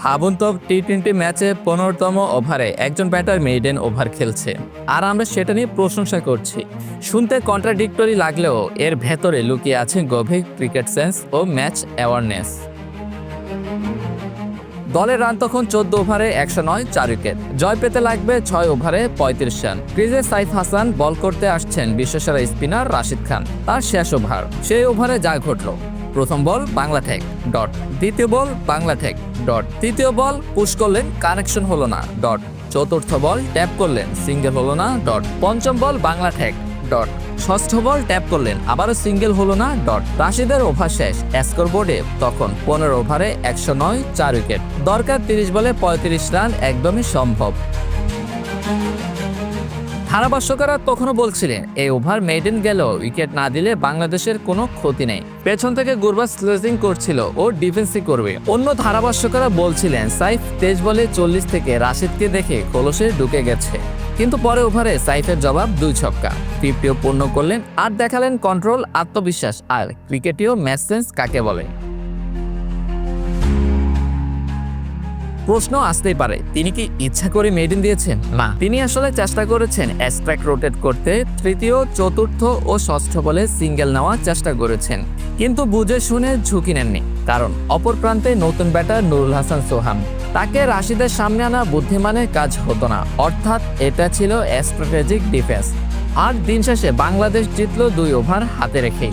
ভাবুন তো T twenty ম্যাচে পনেরোতম ওভারে একজন ব্যাটার মেইডেন ওভার খেলছে। আর আমরা সেটা নিয়ে প্রশংসা করছি। শুনতে কন্ট্রাডিক্টরি লাগলেও এর ভেতরে লুকিয়ে আছে গভীর ক্রিকেট সেন্স ও ম্যাচ অ্যাওয়ারনেস দলের রান তখন চোদ্দ ওভারে একশো নয়, চার উইকেট জয় পেতে লাগবে ছয় ওভারে পঁয়ত্রিশ রান। ক্রিজে সাইফ হাসান বল করতে আসছেন বিশ্বসেরা স্পিনার রাশিদ খান। তার শেষ ওভার। সেই ওভারে যা ঘটল। প্রথম বল বাংলা ঠেক ডট দ্বিতীয় বল বাংলা ঠেক ডট তৃতীয় বল পুশ করলেন কানেকশন হলো না ডট চতুর্থ বল ট্যাপ করলেন সিঙ্গেল হলো না ডট পঞ্চম বল বাংলা ঠেক ডট ষষ্ঠ বল ট্যাপ করলেন আবারও সিঙ্গেল হলো না ডট রাশিদের ওভার শেষ স্কোর বোর্ডে তখন পনেরো ওভারে একশো নয় চার উইকেট দরকার তিরিশ বলে পঁয়ত্রিশ রান একদমই সম্ভব। ধারাভাষ্যকাররা তখনও বলছিলেন, এই ওভার মেডেন গেল, উইকেট না দিলে বাংলাদেশের কোনো ক্ষতি নেই। পেছন থেকে গুরবাজ স্লেজিং করছিল ও ডিফেন্সই করবে। অন্য ধারাভাষ্যকাররা বলছিলেন, সাইফ তেজ বলে চল্লিশ থেকে রাশিদকে দেখে কলসে ঢুকে গেছে। কিন্তু পরে ওভারে সাইফের জবাব দুই ছক্কা। ফিফটিও পূর্ণ করলেন আর দেখালেন কন্ট্রোল, আত্মবিশ্বাস, আর ক্রিকেটীয় ম্যাচ সেন্স কাকে বলে। প্রশ্ন আসতেই পারে, তিনি কি ইচ্ছা করে মেডিন দিয়েছেন? না। তিনি আসলে চেষ্টা করেছেন স্ট্রাইক রোটেট করতে, তৃতীয়, চতুর্থ ও ষষ্ঠ বলে সিঙ্গেল নেওয়ার চেষ্টা করেছেন। কিন্তু বুঝে শুনে ঝুঁকি নেননি। কারণ, অপর প্রান্তে নতুন ব্যাটার নুরুল হাসান সোহান। তাকে রাশিদের সামনে আনা বুদ্ধিমানের কাজ হতো না। অর্থাৎ এটা ছিল স্ট্র্যাটেজিক ডিফেন্স আর দিন শেষে বাংলাদেশ জিতল দুই ওভার হাতে রেখেই।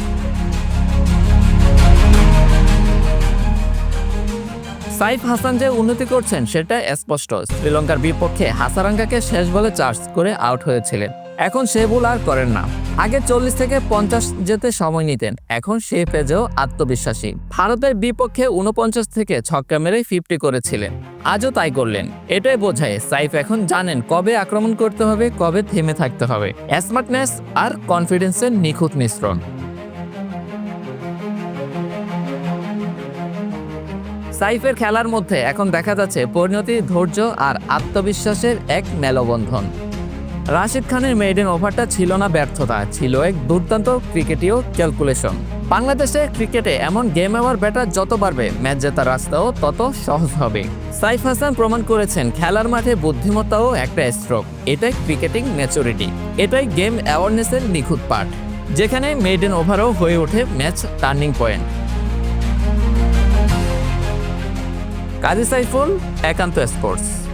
সাইফ হাসান যে উন্নতি করছেন, সেটা স্পষ্ট। শ্রীলঙ্কার বিপক্ষে হাসারাঙ্গাকে শেষ বলে চার্জ করে আউট হয়েছিলেন। এখন সে ভুল আর করেন না। আগে চল্লিশ থেকে পঞ্চাশ যেতে সময় নিতেন, এখন সে পেজেও আত্মবিশ্বাসী। ভারতের বিপক্ষে উনপঞ্চাশ থেকে ছক্কা মেরে ফিফটি করেছিলেন। আজও তাই করলেন। এটাই বোঝায় সাইফ এখন জানেন কবে আক্রমণ করতে হবে, কবে থেমে থাকতে হবে। স্মার্টনেস আর কনফিডেন্সের নিখুঁত মিশ্রণ। সাইফের খেলার মধ্যে এখন দেখা যাচ্ছে পরিণতি, ধৈর্য আর আত্মবিশ্বাসের এক মেলবন্ধন। রাশিদ খানের মেইডেন ওভারটা ছিল না ব্যর্থতা, ছিল এক দুর্দান্ত ক্রিকেটীয় ক্যালকুলেশন। বাংলাদেশে ক্রিকেটে এমন গেম আওয়ার ব্যাটার যত বাড়বে, ম্যাচ জেতার রাস্তাও তত সহজ হবে। সাইফ হাসান প্রমাণ করেছেন, খেলার মাঠে বুদ্ধিমত্তাও একটা স্ট্রোক এটাই ক্রিকেটিং ম্যাচুরিটি এটাই গেম অ্যাওয়ারনেসের নিখুঁত পাঠ। যেখানে মেইডেন ওভারও হয়ে ওঠে match turning point. Kazi Saiful একান্ত স্পোর্টস।